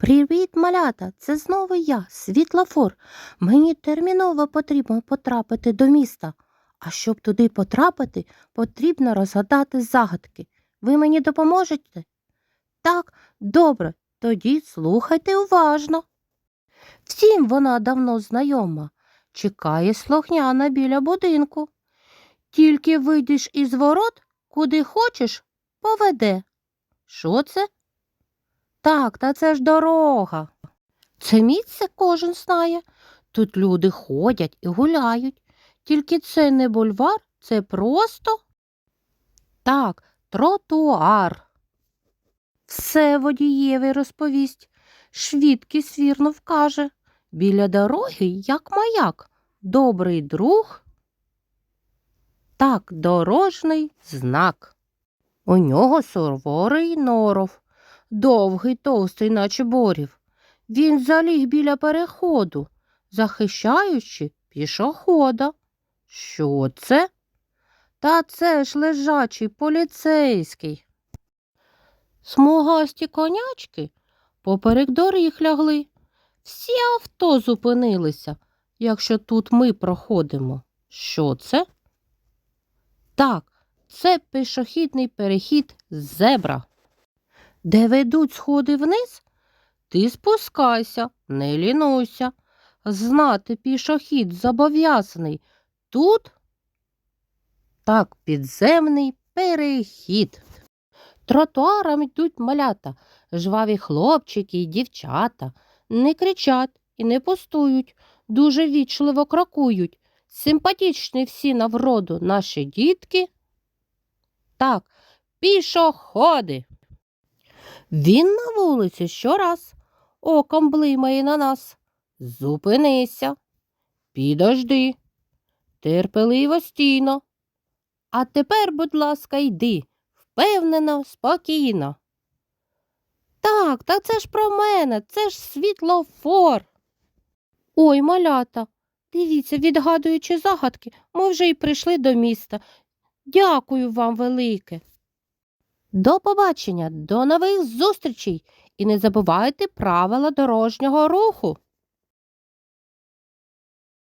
Привіт, малята! Це знову я, світлофор. Мені терміново потрібно потрапити до міста. А щоб туди потрапити, потрібно розгадати загадки. Ви мені допоможете? Так, добре, тоді слухайте уважно. Всім вона давно знайома. Чекає слухняна біля будинку. Тільки вийдеш із ворот, куди хочеш, поведе. Що це? Так, та це ж дорога. Це місце кожен знає. Тут люди ходять і гуляють. Тільки це не бульвар, це просто так, тротуар. Все водієві розповість, швидкість вірно вкаже. Біля дороги, як маяк, добрий друг. Так, дорожний знак. У нього суворий норов, довгий, товстий, наче борів. Він заліг біля переходу, захищаючи пішохода. Що це? Та це ж лежачий поліцейський. Смугасті конячки поперек доріг лягли. Всі авто зупинилися, якщо тут ми проходимо. Що це? Так, це пішохідний перехід зебра. Де ведуть сходи вниз, ти спускайся, не лінуйся. Знати пішохід зобов'язаний. Тут так, підземний перехід. Тротуаром йдуть малята, жваві хлопчики і дівчата. Не кричать і не пустують, дуже вічливо крокують. Симпатічні всі на вроду наші дітки. Так, пішоходи. Він на вулиці щораз оком блимає на нас. Зупинися, підожди, терпеливо стійно. А тепер, будь ласка, йди, впевнено, спокійно. Так, та це ж про мене, це ж світлофор. Ой, малята, дивіться, відгадуючи загадки, ми вже й прийшли до міста. Дякую вам велике. До побачення, до нових зустрічей і не забувайте правила дорожнього руху.